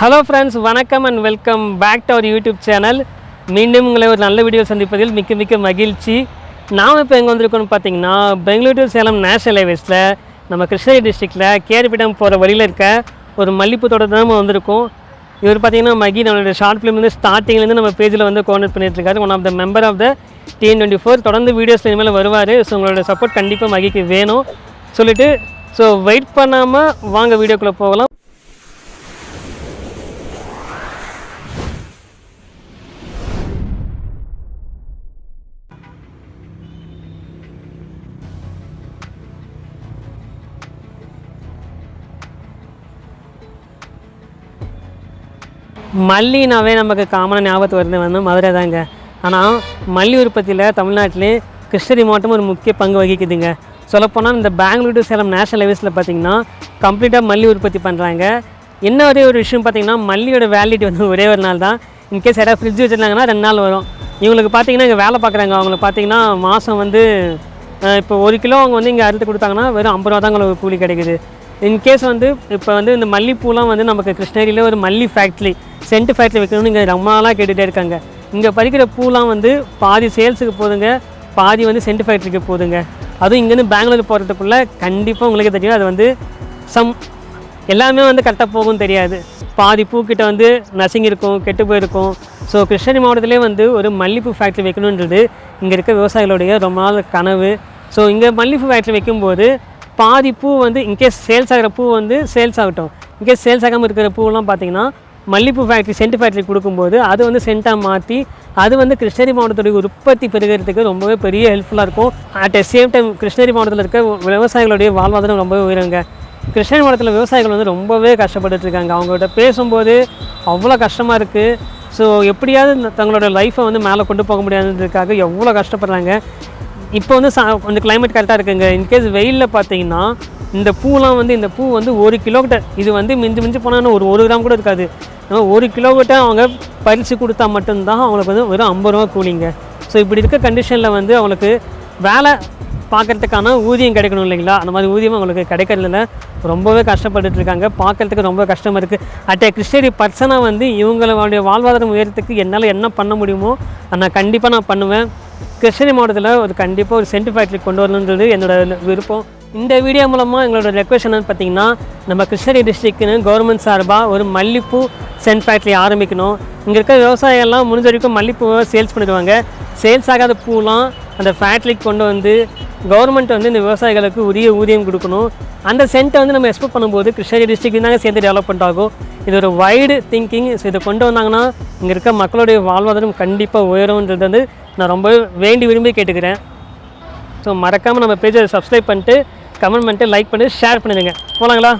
Hello friends வணக்கம் and welcome back to our YouTube channel மீண்டும் உங்களை ஒரு நல்ல வீடியோ சந்திப்பதில் மிக்க மிக்க மகிழ்ச்சி. நாம் இப்போ எங்கே வந்திருக்கோம்னு பார்த்தீங்கன்னா பெங்களூரு சேலம் நேஷனல் ஹைவேஸில் நம்ம கிருஷ்ணகிரி டிஸ்ட்ரிக்டில் கேரிப்பிடம் போகிற வழியில் இருக்க ஒரு மல்லிப்பூ தோட்டத்தை நம்ம வந்திருக்கோம். இவர் பார்த்தீங்கன்னா மகி நம்மளோட ஷார்ட் ஃபிலிம் வந்து ஸ்டார்டிங்லேருந்து நம்ம பேஜில் வந்து coordinate பண்ணிட்டுருக்காரு one of the member of the TN twenty four தொடர்ந்து வீடியோஸ் இனிமேல் வருவார். ஸோ உங்களோட சப்போர்ட் கண்டிப்பாக மகிக்கு வேணும். சொல்லிவிட்டு ஸோ வெயிட் பண்ணாமல் வாங்க வீடியோக்குள்ளே போகலாம். மல்லினாவே நமக்கு காமனாக ஞாபகத்து வருது வந்து மதுரை தாங்க. ஆனால் மல்லி உற்பத்தியில் தமிழ்நாட்டிலே கிருஷ்ணகிரி மாவட்டம் ஒரு முக்கிய பங்கு வகிக்குதுங்க. சொல்லப்போனால் இந்த பெங்களூர் டு சேலம் நேஷனல் ஹைவேஸில் பார்த்தீங்கன்னா கம்ப்ளீட்டாக மல்லி உற்பத்தி பண்ணுறாங்க என்ன ஒரே ஒரு விஷயம் பார்த்தீங்கன்னா மல்லியோட வேலிடிட்டி வந்து ஒரே ஒரு நாள் தான். இன்கேஸ் யாராவது ஃப்ரிட்ஜ் வச்சுருந்தாங்கன்னா ரெண்டு நாள் வரும். இவங்களுக்கு பார்த்தீங்கன்னா இங்கே வேலை பார்க்குறாங்க அவங்களுக்கு பார்த்தீங்கன்னா மாதம் வந்து இப்போ ஒரு கிலோ அவங்க வந்து இங்கே அறுத்து கொடுத்தாங்கன்னா வெறும் ஐம்பது ரூபா தான் உங்களுக்கு கூலி கிடைக்குது. இன்கேஸ் வந்து இப்போ வந்து இந்த மல்லிப்பூலாம் வந்து நமக்கு கிருஷ்ணகிரியில் ஒரு மல்லி ஃபேக்ட்ரி சென்ட் ஃபேக்ட்ரி வைக்கணும்னு இங்கே ரொம்ப நாளாக கேட்டுகிட்டே இருக்காங்க. இங்கே பறிக்கிற பூலாம் வந்து பாதி சேல்ஸுக்கு போதுங்க பாதி வந்து சென்ட் ஃபேக்ட்ரிக்கு போதுங்க. அதுவும் இங்கேருந்து பெங்களூர் போகிறதுக்குள்ளே கண்டிப்பாக உங்களுக்கு தெரியும். அது வந்து சம் எல்லாமே வந்து கரெக்டாக போகும் தெரியாது. பாதி பூக்கிட்ட வந்து நசுங்கி இருக்கும் கெட்டு போயிருக்கும். ஸோ கிருஷ்ணகிரி மாவட்டத்திலே வந்து ஒரு மல்லிப்பூ ஃபேக்ட்ரி வைக்கணுன்றது இங்கே இருக்க விவசாயிகளுடைய ரொம்ப நாள் கனவு. ஸோ இங்கே மல்லிப்பூ ஃபேக்ட்ரி வைக்கும்போது பாதி பூ வந்து இன்கேஸ் சேல்ஸ் ஆகிற பூ வந்து சேல்ஸ் ஆகட்டும். இன்கேஸ் சேல்ஸ் ஆகாமல் இருக்கிற பூவெல்லாம் பார்த்தீங்கன்னா மல்லிப்பூ ஃபேக்ட்ரி சென்ட் ஃபேக்ட்ரி கொடுக்கும்போது அது வந்து சென்ட்டாக மாற்றி அது வந்து கிருஷ்ணகிரி மாவட்டத்துடைய உற்பத்தி பெருகிறதுக்கு ரொம்பவே பெரிய ஹெல்ப்ஃபுல்லாக இருக்கும். At a same time Krishnagiri மாவட்டத்தில் இருக்க விவசாயிகளுடைய வாழ்வாதாரம் ரொம்பவே உயருங்க. கிருஷ்ணகிரி மாவட்டத்தில் விவசாயிகள் வந்து ரொம்பவே கஷ்டப்பட்டுட்டு இருக்காங்க. அவங்கள்ட்ட பேசும்போது அவ்வளோ கஷ்டமாக இருக்குது ஸோ எப்படியாவது தங்களோட லைஃப்பை வந்து மேலே கொண்டு போக முடியாதுன்றதுக்காக எவ்வளோ கஷ்டப்படுறாங்க. இப்போ வந்து சா கொஞ்சம் கிளைமேட் கரெக்டாக இருக்குங்க. இன்கேஸ் வெயிலில் பார்த்தீங்கன்னா இந்த பூலாம் வந்து இந்த பூ வந்து ஒரு கிலோக்கிட்ட இது வந்து மிஞ்சி மிஞ்சி போனால் ஒரு ஒரு கிராம் கூட இருக்காது. ஆனா ஒரு கிலோக்கிட்ட அவங்க பறித்து கொடுத்தா மட்டும்தான் அவங்களுக்கு வந்து வெறும் ஐம்பது ரூபா கூலிங்க. ஸோ இப்படி இருக்க கண்டிஷனில் வந்து அவங்களுக்கு வேலை பார்க்கறதுக்கான ஊதியம் கிடைக்கணும் இல்லைங்களா? அந்த மாதிரி ஊதியம் அவங்களுக்கு கிடைக்கிறதுல ரொம்பவே கஷ்டப்பட்டுட்டு இருக்காங்க. பார்க்கறதுக்கு ரொம்ப கஷ்டமாக இருக்குது அட் ஏ கிருஷ்ணகிரி பர்சனாக வந்து இவங்களுடைய வாழ்வாதாரம் உயரத்துக்கு என்னால் என்ன பண்ண முடியுமோ அதை நான் கண்டிப்பாக நான் பண்ணுவேன். கிருஷ்ணகிரி மாவட்டத்தில் ஒரு கண்டிப்பாக ஒரு சென்ட் ஃபேக்ட்ரி கொண்டு வரணுன்றது என்னோட விருப்பம். இந்த வீடியோ மூலமாக எங்களோட ரெக்வஸ்ட் என்னென்னு பார்த்தீங்கன்னா நம்ம கிருஷ்ணகிரி டிஸ்ட்ரிக்ட்னு கவர்மெண்ட் சார்பாக ஒரு மல்லிப்பூ சென்ட் ஃபேக்ட்ரி ஆரம்பிக்கணும். இங்கே இருக்கிற விவசாயம்லாம் முடிஞ்ச வரைக்கும் மல்லிப்பூவை சேல்ஸ் பண்ணிடுவாங்க. சேல்ஸ் ஆகாத பூலாம் அந்த ஃபேக்ட்ரிக்கு கொண்டு வந்து கவர்மெண்ட் வந்து இந்த விவசாயிகளுக்கு உரிய ஊதியம் கொடுக்கணும். அந்த சென்ட்டை வந்து நம்ம எக்ஸ்போர்ட் பண்ணும்போது கிருஷ்ணகிரி டிஸ்ட்ரிக்ட் தாங்க சேர்ந்து டெவலப்மெண்ட் ஆகும். இது ஒரு வைடு திங்கிங் ஸோ இதை கொண்டு வந்தாங்கன்னா இங்கே இருக்க மக்களுடைய வாழ்வாதாரம் கண்டிப்பாக உயரும்ன்றது வந்து நான் ரொம்ப வேண்டி விரும்பி கேட்டுக்கிறேன். ஸோ மறக்காமல் நம்ம பேஜை சப்ஸ்கிரைப் பண்ணிட்டு கமெண்ட் பண்ணிட்டு லைக் பண்ணி ஷேர் பண்ணிடுங்க. போகலாங்களா